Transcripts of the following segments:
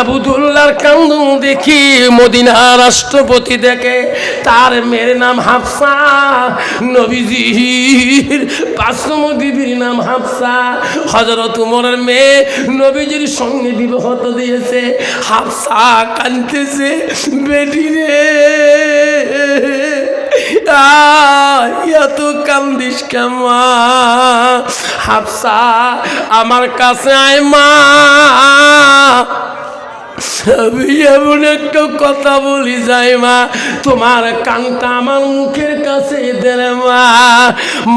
আবুদুল্লাহর কান্দু দেখি মদিনা রাষ্ট্রপতি দেখে, তার মেয়ের নাম হাফসা, নবীজির পাঁচম বিবির নাম হাফসা। হজরত উমরের মেয়ে নবীজির সঙ্গে বিবাহত দিয়েছে। হাফসা কানতেছে বেটি রে এত কান্দিস কেমা হাফসা, আমার কাছে আয় মা। আমি এমন একটা কথা বলি যাই মা, তোমার কানটা আমার মুখের কাছে দেরে মা।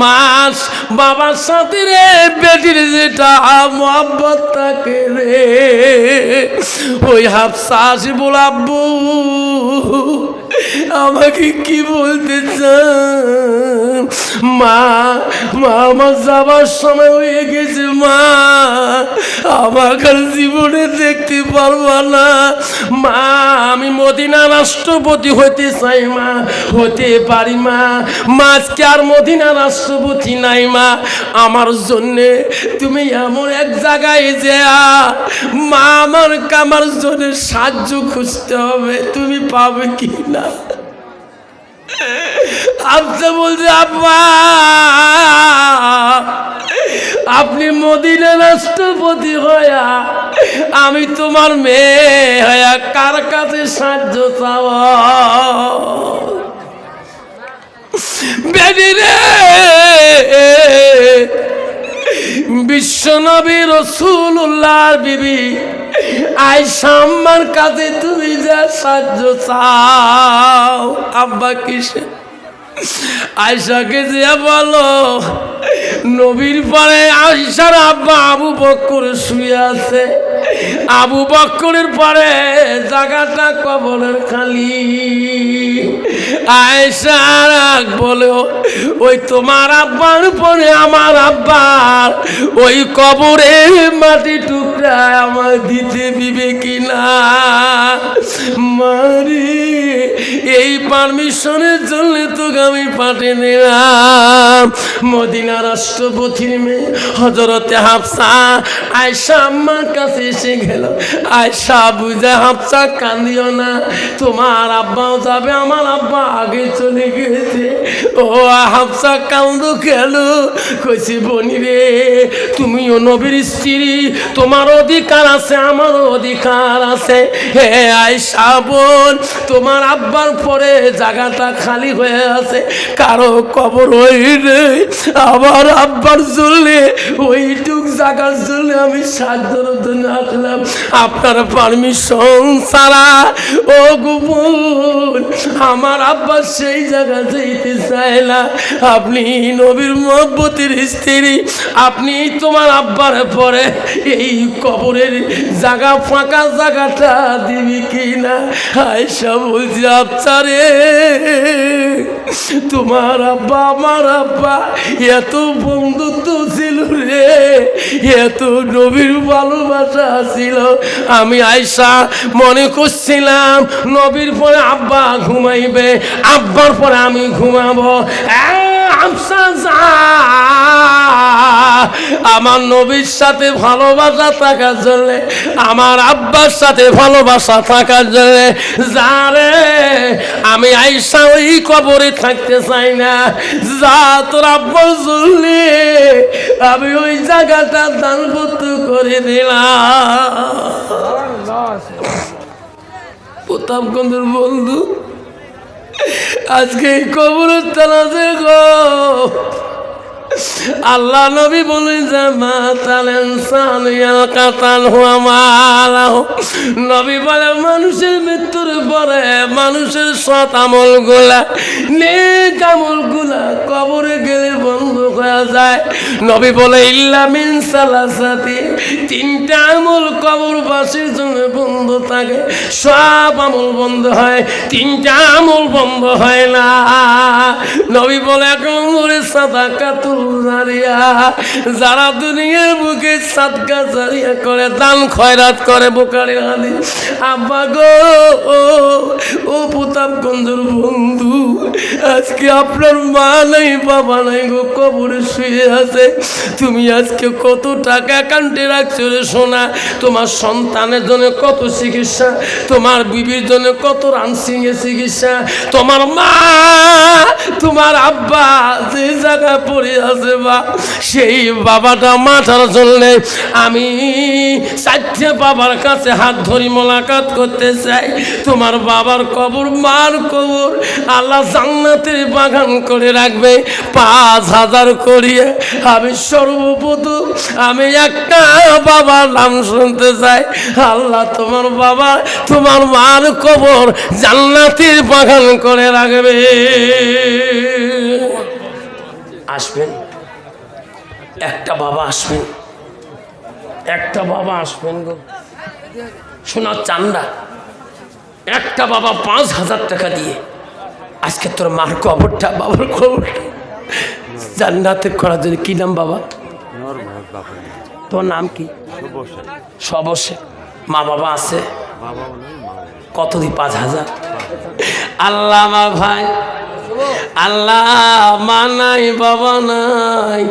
মাস বাবার সাথে রে, বেটির যেটা মোহাম্মত থাকে রে। ওই হাফসা আসি বলাব্বু আমাকে কি বলতে চান? মা মা, আমার যাবার সময় হয়ে গেছে, মা। আমাকে জীবনে দেখতে পারবা না। মা, আমি মদিনা রাষ্ট্রপতি হতে চাই, মা। হতে পারি, মা। মা, আজকে আর মদিনা রাষ্ট্রপতি নাই, মা। আমার জন্যে তুমি এমন এক জায়গায় যে আমার কামার জন্য সাহায্য খুঁজতে হবে, তুমি পাবে কি না আপনি বলছে, আব্বা, আপনি মদিনা রাষ্ট্রপতি হয়া আমি তোমার মেয়ে হয়া কার কাছে সাহায্য চাওয়া বেডি রে বিশ্বনবী রসুল্লাহর বিবি আয়সা আম্মার কাছে তুমি যা সাহায্য চাও, আব্বা কিসে? আয়সাকে যে বলো, নবীর পরে আয়সার আব্বা আবু বক্কর শুয়ে আছে। আবু বক্করের পরে জায়গাটা কবরের খালি। আয়সার আগ বলো, ওই তোমার আব্বার পরে আমার আব্বার ওই কবরে মাটি টুকরা আমার দিতে দিবে কিনা? মারি এই পারমিশনের জন্য তোকে আমি পাঠিয়ে দিলাম। মদিনা রাষ্ট্রপতির মেয়ে হজরতে হাফসা আয়সা আম্মার কাছে এসে গেল। আয়সা বুঝে হাফসা, কান্দিও না, তোমার আব্বাও যাবে আমার আব্বা। আগে চলে গেছে। ও হাফসা কান্দো খেল কইছি, বনি রে, তুমিও নবীর স্ত্রী, তোমার অধিকার আছে, আমারও অধিকার আছে। হে আয়সা বোন, তোমার আব্বার পরে জায়গাটা খালি হয়ে আছে। কারও কবর ওই রে, আমার আব্বার জন্য, ওইটুক জায়গার জন্য আমি সাধ্যর জন্য আসলাম আপনার পারমিশন ছাড়া, ও গোপন আমার আব্বা সেই জায়গা যেতে চায় না। আপনি নবীর মহব্বতের স্ত্রী, আপনি তোমার আব্বার পরে এই কবরের জায়গা, ফাঁকা জায়গাটা দিবি কি না আয়সা বলছি আচ্ছারে তোমার আব্বা, আমার আব্বা, এত বন্ধুত্ব ছিল রে, এত নবীর ভালোবাসা ছিল। আমি আয়সা মনে করছিলাম, নবীর পরে আব্বা ঘুমাইবে আব্বার পরে আমি ঘুমাবো। আফসা যা। আমার নবীর সাথে ভালোবাসা থাকার জন্য আমার আব্বার সাথে ভালোবাসা থাকার জন্য যারে আমি আইসা ওই কবরে থাকতে চাই না। যা তোর আব্বার জন্য আমি ওই জায়গাটা দানপত্র করে দিলাম। প্রতাপগঞ্জের বন্ধু আজকে এই কবরের দেখো। গো আল্লাহ নবী বলে যে মাতালেন সালিয়াল কাতাল হুয়া মালাহ। নবী বলে, মানুষের মৃত্যুর পরে মানুষের সৎ আমল গোলা নেক গোলা কবরে গেলে বন্ধ নবী বলে, ইল্লা মিন সালাসাতি। তিনটা আমল কবরবাসীর জন্য বন্ধ থাকে। সব আমল বন্ধ হয়। তিনটা আমল বন্ধ হয় না। নবী বলে, এক নম্বরে সাদাকাতুল জারিয়া। যারা দুনিয়ার বুকে সাদকা জারিয়া করে, দান খয়রাত করে বুকে সহকারী আব্বা গো, ও প্রতাপগঞ্জের বন্ধু, আজকে আপনার মা নাই, বাবা নাই গো, কবরে শুয়ে আছে। তুমি আজকে কত টাকা অ্যাকাউন্টে রাখছো রে সোনা? তোমার সন্তানের জন্য কত চিকিৎসা? তোমার বিবির জন্য কত রানসিং এর চিকিৎসা? তোমার মা, তোমার আব্বা যে জায়গায় পড়ে আছে বা, সেই বাবাটা মাথার জন্য আমি চারটে বাবার কাছে হাত ধরি মোলাকাত করতে চাই। তোমার বাবার কবর, মার কবর আল্লাহ জান্নাতের বাগান করে রাখবে। পাঁচ হাজার করিয়ে আমি সর্বপ্রথম আমি একটা বাবার নাম শুনতে চাই। আল্লাহ তোমার বাবা তোমার মার কবর জান্নাতের বাগান করে রাখবে। আসবেন? একটা বাবা আসবেন। একটা বাবা আসবেন গো। শোনার চান্দা। একটা বাবা পাঁচ হাজার টাকা দিয়ে। আজকে তোর মার কবরটা, বাবার কবরটা। জান্নাতে করার জন্য কি নাম বাবা? তোর নাম কি? সবসে মা বাবা আছে। কত দি পাঁচ হাজার। আল্লাহ আমার ভাই। আল্লাহ মা নাই বাবা নাই।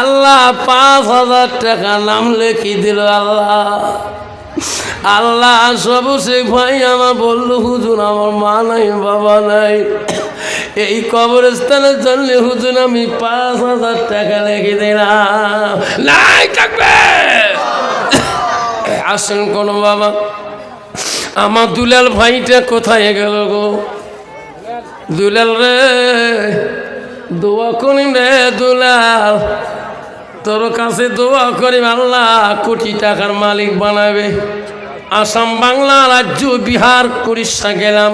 আল্লাহ পাঁচ হাজার টাকা নাম লেখি দিল আল্লাহ। আল্লাহ সবশেখ ভাই আমার বলল হুজুর আমার মা নাই বাবা নাই। এই কবরস্থানের জন্য হুজুর, আমি পাঁচ হাজার টাকা লেগে দিলাম। আসেন কোন বাবা। আমার দুলাল ভাইটা কোথায় গেল গো? দুলাল রে, দোয়া করিম রে দুলাল। তোর কাছে দোয়া করিম, আল্লাহ কোটি টাকার মালিক বানাবে। আসাম বাংলা রাজ্য বিহার উড়িষ্যা গেলাম।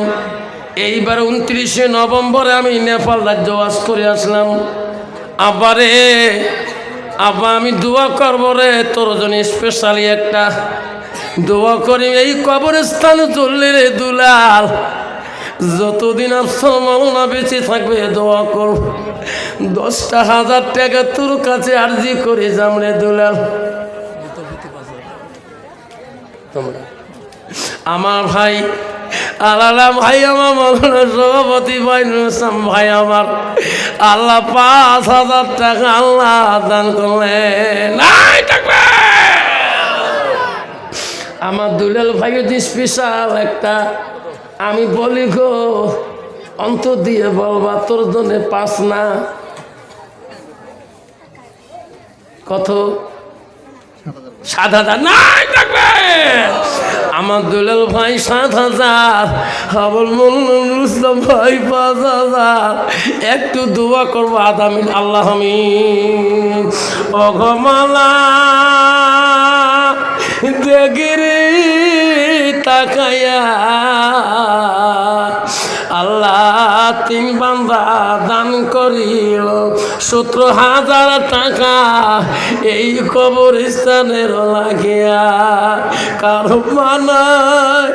এইবার উনত্রিশে নভেম্বরে আমি নেপাল রাজ্য বাস করে আসলাম। আবারে আব্বা আমি দোয়া করব রে তোর জন্য স্পেশালি একটা দোয়া করি। এই কবরস্থান চললে রে দুলাল যতদিন আফসর মামলা বেঁচে থাকবে দোয়া কর দশটা হাজার টাকা তোর কাছে আর্জি করে যাম রে দুলাল। তোমরা। আমার ভাই আলাদা ভাই আমার মৌলানা সভাপতি ভাই নুসাম ভাই আমার। আল্লাহ পাঁচ হাজার টাকা আল্লাহ দান করলেন। আমার দুলাল ভাই স্পেশাল একটা, আমি বলি গো, অন্তর দিয়ে বলবা, তোর জন্য পাস না। কত? সাত হাজার। থাকবে। আমার দুলাল ভাই সাত হাজার আমার মুসলাম ভাই পাঁচ হাজার। একটু দোয়া করব আদামিন আল্লাহ আমিন। অঘমালা দেখিরে তাকায়া আল্লাহ তিন বান্দা দান করিল। সতেরো হাজার টাকা এই কবরস্থানের লাগিয়া কারও মানায়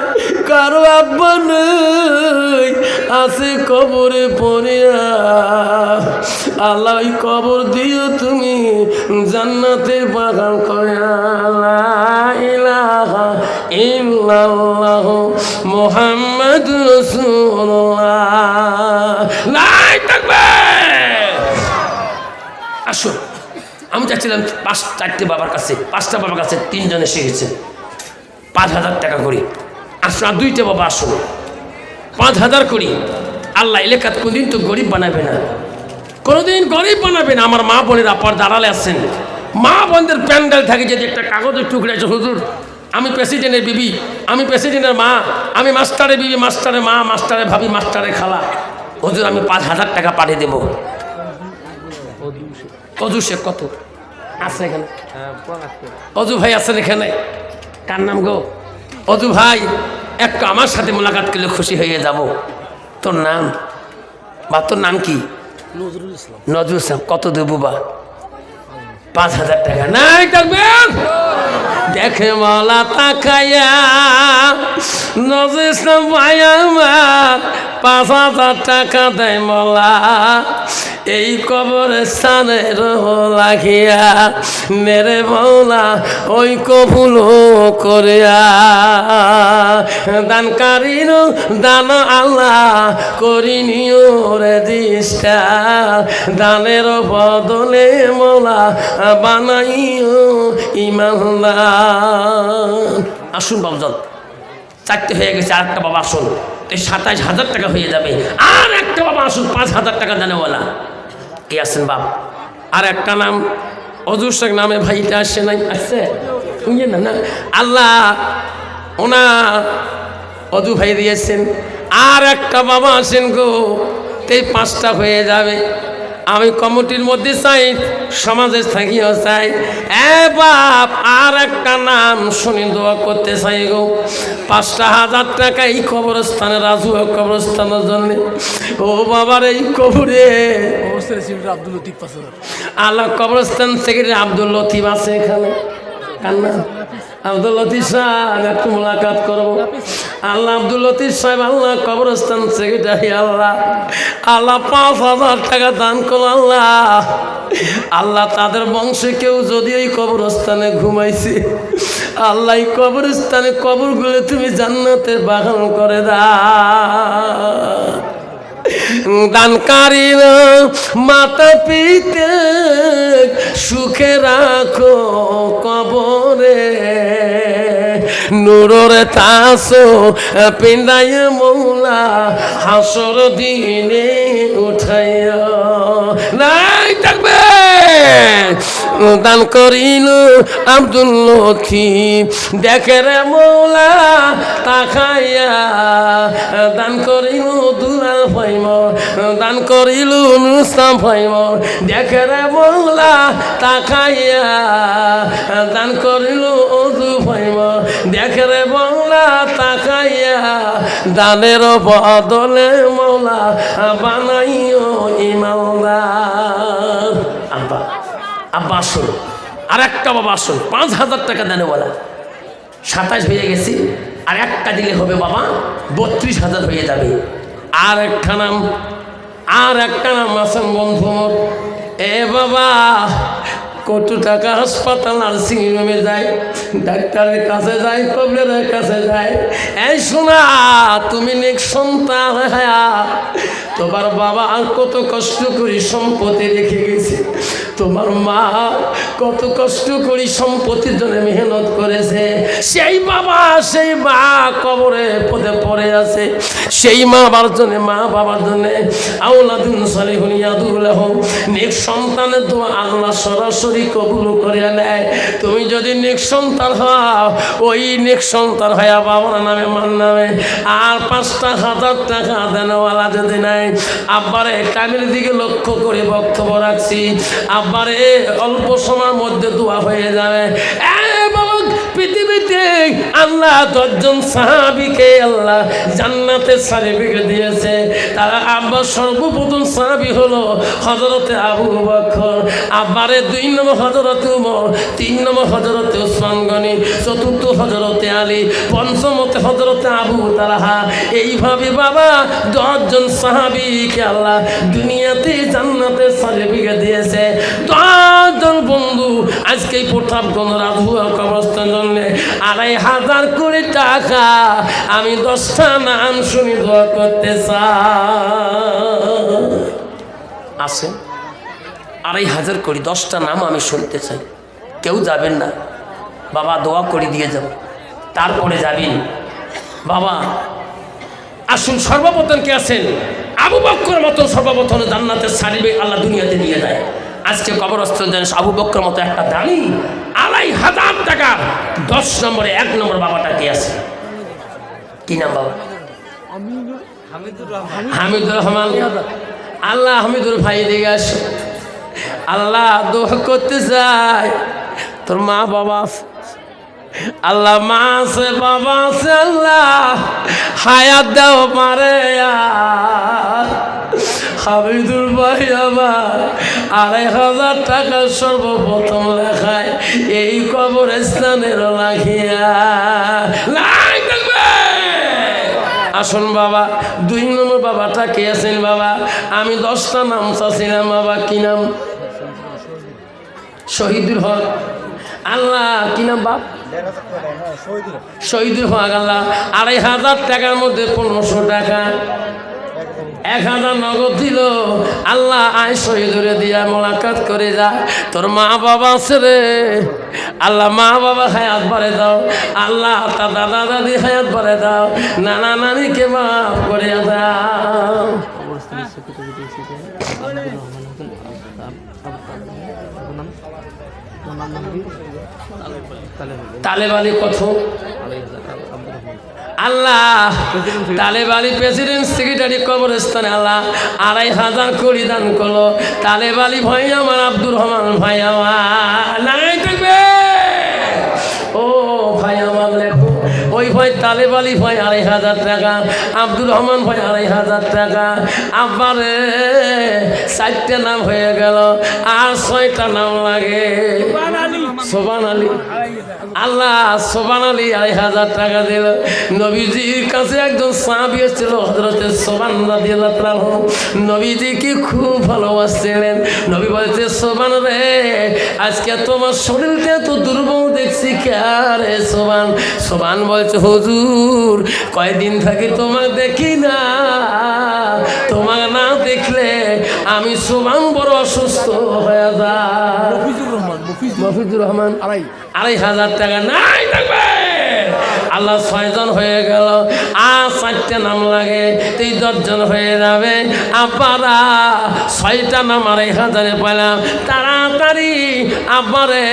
কারও আব্বা নেই, আছে কবরে পড়িয়া। আল্লাহ কবর দিও তুমি জান্নাতে বাগান করিয়া। ইল্লাল্লাহ মুহাম্মদ রাসূলুল্লাহ। আমি যাচ্ছিলাম পাঁচ, চারটে বাবার কাছে, পাঁচটা বাবার কাছে তিনজন এসে গেছে। পাঁচ হাজার টাকা করি। আসো আর দুইটা বাবা আসো পাঁচ হাজার করি। আল্লাহ এলাকাত কোনদিন তো গরিব বানাবে না। কোনোদিন গরিব বানাবে না। আমার মা বোনের আপার দাঁড়ালে আসছেন মা বোনদের প্যান্ডেল থাকে যদি একটা কাগজের টুকরে আছে, হুজুর, আমি প্রেসিডেন্টের বিবি, আমি প্রেসিডেন্টের মা, আমি মাস্টারের বিবি, মাস্টারের মা, মাস্টারের ভাবি, মাস্টারের খালা। হুজুর, আমি পাঁচ হাজার টাকা পাঠিয়ে দেবো। অজু শেখ কত? আছে এখানে। অজু ভাই আছেন এখানে। কার নাম গো? অজু ভাই একটু আমার সাথে মোলাকাত করলে খুশি হয়ে যাব। তোর নাম? বা তোর নাম কি? নজরুল ইসলাম। নজরুল ইসলাম কত দেবো বা? পাঁচ হাজার টাকা। নাই থাকবেন! দেখে মালা ইসলাম ভাই আমার, পাঁচ হাজার টাকা দেয় মলা। এই কবরে স্থানের লাগিয়া মেরে মৌলা ওই কবুল করিয়া। দানকারীর দান আল্লাহ করিনিও রে দিষ্টা। দানের বদলে মৌলা বানাইও ইমানদার। আসুন বাবুজান, চারটে হয়ে গেছে আর একটা বাবা আসুন। তো সাতাইশ হাজার টাকা হয়ে যাবে। আর একটা বাবা আসুন, পাঁচ হাজার টাকা জানেওয়ালা কে আছেন বাপ? আর একটা নাম, অজুর শেখ নামে ভাইটা আসছে নাই আসছে বুঝলেন না? না আল্লাহ ওনা অজু ভাই দিয়েছেন। আর একটা বাবা আছেন গো এই পাঁচটা হয়ে যাবে। আমি কমিটির মধ্যে চাই সমাজে থাকিও চাই। এ বাপ আর একটা নাম শুনি দোয়া করতে চাই গো। পাঁচটা হাজার টাকা এই কবরস্থানে রাজু কবরস্থানের জন্য। ও বাবার এই কবরে। আব্দুল লতিফ আল্লাহ কবরস্থান সেক্রেটারি আব্দুল লতিফ আছে এখানে। কান্না। আল্লাহ আল্লাহ আল্লাহ। আল্লাহ পাঁচ হাজার টাকা দান আল্লাহ। আল্লাহ তাদের বংশে কেউ যদি ওই কবরস্থানে ঘুমাইছে, আল্লাহ এই কবরস্থানে কবরগুলো তুমি জান্নাতের বাগান করে দাও। দানকারীর মাতা পিতে সুখে রাখো কবরে। নুররে তাসো পিন্দাই মৌলা, হাসর দিনে উঠাইয়া। নাই থাকবে। দান করিল আব্দুল লতিফ। দেখে রে মৌলা, তাকাইয়া। দান করিল দুলাল ফাইম দান করিল নুস্তাম ফাইম দেখে রে মৌলা, তাকাইয়া। দান করিল অজু ফাইম দেখে রে মৌলা তাকাইয়া, দানের বদলে মৌলা বানাইও ইমানদার। আব্বা আব্বা আসুন আর একটা বাবা আসুন, পাঁচ হাজার টাকা দেনে বলা। সাতাশ হয়ে গেছি, আর একটা দিলে হবে বাবা, বত্রিশ হাজার হয়ে যাবে। আর একটা নাম, আর একটা নাম আছেন বন্ধু। এ বাবা কত টাকা হাসপাতাল নার্সিং হোমে যায়? ডাক্তারের কাছে যায় প্রবলেমের কাছে যায়। এই শোনা, তুমি নেক সন্তান হ্যাঁ। তোমার বাবা আর কত কষ্ট করি সম্পত্তি রেখে গেছে। তোমার মা কত কষ্ট করি সম্পত্তির জন্য মেহনত করেছে। সেই বাবা, সেই মা কবরে পদে পড়ে আছে। সেই মা বাবার জন্য, মা বাবার জন্য আউলাদুন সালিহুন ইয়াদুল্লাহ নেক সন্তানের দোয়া আল্লাহ সরাসরি কবুল করে নেয়। তুমি যদি নেক সন্তান হও, ওই নেক সন্তান হয়া বাবার নামে মার নামে আর পাঁচটা হাজার টাকা দেনওয়ালা যদি নাই, আব্বারে টাইমের দিকে লক্ষ্য করে বক্তব্য রাখছি। আব্বারে অল্প সময়ের মধ্যে দোয়া হয়ে যাবে। আল্লাহ দশজন সাহাবিকে আল্লাহ জান্নাতের সার্টিফিকেট দিয়েছে। তারা সর্বপ্রথম সাহাবি হলো হজরতে আবু আব্বারে দুই নম্বর উমর, তিন নম্বর হজরতে চতুর্থ হজরতে আলী, পঞ্চমতে হজরতে আবু তালাহা। এইভাবে বাবা দশজন সাহাবিকে আল্লাহ দুনিয়াতে জান্নাতের সার্টিফিকেট দিয়েছে। দশজন বন্ধু আজকে এই প্রতাপগঞ্জ রাধুয়া কবরস্থান জন্য। আড়াই হাজার কোটি টাকা আমি দশটা নাম শুনি দোয়া করতে চাই। আছে। আড়াই হাজার কোটি, দশটা নাম আমি শুনতে চাই। কেউ যাবেন না। বাবা, দোয়া করে দিয়ে যাব তারপরে যাবেন বাবা, আসুন, সর্বপ্রথম কে আছেন? আবু বক্কর মতো সর্বপ্রথম জান্নাতের সারিবে আল্লাহ দুনিয়াতে নিয়ে যায়। আজকে কবরস্থ যেন আবু বক্কর মতো একটা দামি আড়াই হাজার টাকা দশ নম্বরে, এক নম্বর বাবাটা কে আছে? কি নাম বাবা? হামিদুর রহমান। আল্লাহ হামিদুর ভাই দিকে আসো। আল্লাহ দোয়া করতে চাই তোর মা বাবা। আল্লাহ মা আছে, বাবা আছে, আল্লাহ হায়াত দেও পারে। হামিদুর ভাই আমার আড়াই হাজার টাকা সর্বপ্রথম লেখায় এই কবর স্থানের লাই আসুন বাবা, দুই নম্বর বাবাটা কে আছেন বাবা? আমি দশটা নাম চাচ্ছিলাম বাবা, কি নাম? শহীদুল হক। আল্লাহ, কি নাম বাপ? শহীদুল হক, আল্লাহ। আড়াই হাজার টাকার মধ্যে পনেরোশো টাকা। এক হাজার নগদ দিল। আল্লাহ আয় শহীদুরে দিয়া মোলাকাত করে যা। তোর মা বাবা আছে রে। আল্লাহ মা বাবা হায়াত বাড়ে দাও। আল্লাহ দাদা দাদি হায়াত বাড়ে দাও। নানা নানিকে মাফ করে দাও। আমার স্ত্রী আল্লাহ তালেবালি আলী প্রেসিডেন্ট সেক্রেটারি কবরস্থানে আল্লাহ আড়াই হাজার কোটি দান করল। তালেবালি আলী ভাই আমার আব্দুর রহমান ভাই আমার নাই থাকবে ও ভাই আমার লেখো ওই ভাই তালেব আলী ভাই আড়াই হাজার টাকা, আব্দুর রহমান ভাই আড়াই হাজার টাকা। আব্বারে, চারটে নাম হয়ে গেল, আর ছয়টা নাম লাগে। সোবান আলী। আল্লাহ সোবান আলী আড়াই হাজার টাকা দিল। নবীজির কাছে একজন সাহাবি এসেছিল হজরতের সোবান তাআলা। নবীজিকে খুব ভালোবাসছিলেন। নবী বলছে, সোবান রে, আজকে তোমার শরীরটা এত দুর্বল, দেখছি কে সোবান? সোবান বলছে হুজুর কয়দিন থাকি তোমার দেখি না। তোমার না দেখলে আমি সুমান বড় অসুস্থ হয়ে যা মফিজুর রহমান আড়াই। আড়াই হাজার টাকা নাই থাকবে। আল্লাহ ছয়জন হয়ে গেল। আর চারটে নাম লাগে, তুই দশজন হয়ে যাবে। আপারা ছয়টা নাম আড়াই হাজারে পেলাম তাড়াতাড়ি আব্বারে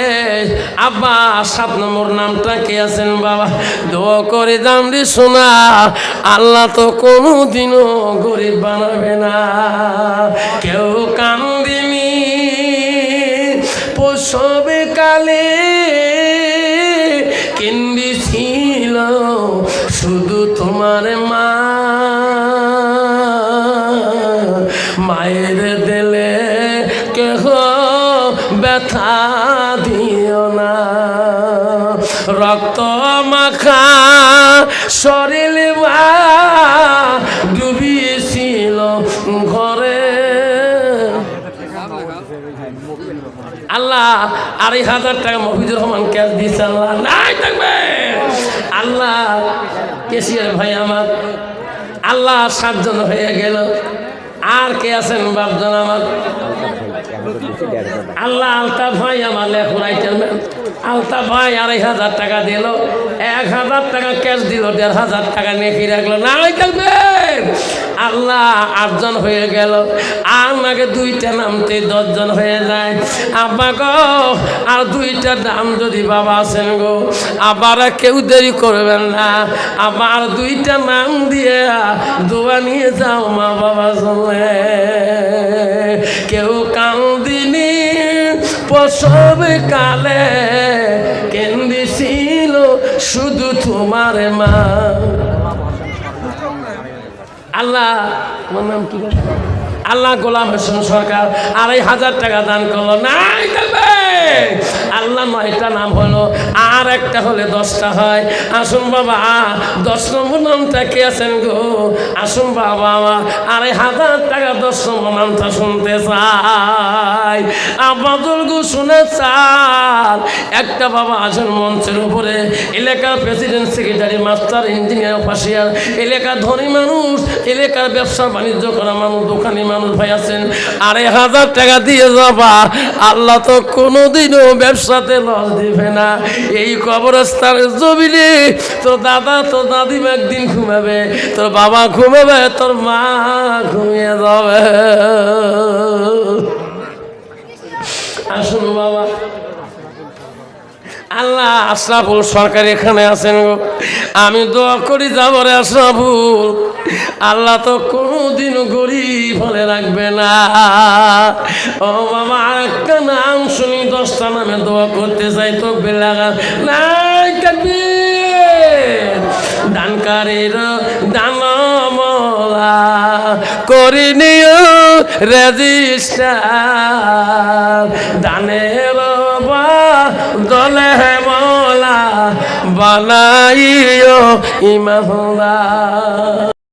আব্বা, সাত নম্বর নামটা কে আছেন বাবা? দো করে দাম রে শোনা আল্লাহ তো কোনো দিনও গরিব বানাবে না। কেউ কান্দিনি, প্রসবে কালে তোমার মা, মায়ের দিলে কেহ ব্যথা দিও না। রক্ত মাখা শরীর ডুবিয়েছিল ঘরে। আল্লাহ, আড়াই হাজার টাকা মফিজুর রহমান ক্যাশ দিয়েছে, আল্লাহ, নাই থাকবে। আল্লাহ কেসিয়ার ভাই আমার? আল্লাহ সাতজন হয়ে গেল। আর কে আছেন বাপজন আমার? আল্লাহ আলতা ভাই আমার লেখুরাইটার আলতা ভাই আড়াই হাজার টাকা দিল, এক হাজার টাকা ক্যাশ দিল, দেড় হাজার টাকা ফিরে রাখল না ওই থাকবে। আল্লাহ আটজন হয়ে গেল আর নাকি দুইটা নামতে দশজন হয়ে যায়। আব্বা গো, আর দুইটা দাম যদি বাবা আছেন গো, আবার কেউ দেরি করবেন না। আবার দুইটা নাম দিয়ে দোয়া নিয়ে যাও মা বাবা চলে কেউ কান্দিনি প্রসব কালে কেন্দিছিল শুধু তোমার মা। আল্লাহ আমার নাম কি আল্লাহ গোলাম হোসেন সরকার আড়াই হাজার টাকা দান করল। নাই দেবে। আল্লাহ নয়টা নাম হলো, আর একটা হলে দশটা হয়। আসুন বাবা, দশ নম্বর নামটা কে আছেন গো? আসুন বাবা, আড়াই হাজার টাকা দশ নম্বর নামটা শুনতে চাই আব্বাদুল গো চাল একটা বাবা আছেন মঞ্চের উপরে। এলাকার প্রেসিডেন্ট সেক্রেটারি মাস্টার ইঞ্জিনিয়ার ফাঁসিয়ার এলাকার ধনী মানুষ, এলাকার ব্যবসা, বাণিজ্য করা মানুষ, দোকানি মানুষ ভাই আছেন। আড়াই হাজার টাকা দিয়ে যাবা আল্লাহ তো কোনোদিনও ব্যবসাতে লস দিবে না। এই কবরস্থানের জমিনে তোর দাদা, তোর দাদিমা একদিন ঘুমাবে, তোর বাবা ঘুমাবে, তোর মা ঘুমিয়ে যাবে। আসুন বাবা। আল্লাহ আশরাফুল সরকার এখানে আছেন গো। আমি দোয়া করি যাব রে আশরাফুল। আল্লাহ তো কোনোদিন গরিব হলে রাখবে না। ও বাবা, একটা নাম শুনি, দশটা নামে দোয়া করতে চাই তো বেলাগা নাই কাটবি দানকারীর দানমলা করি নিও রেজিস্টার। দানের দলে মলা বানাইও ইমামলা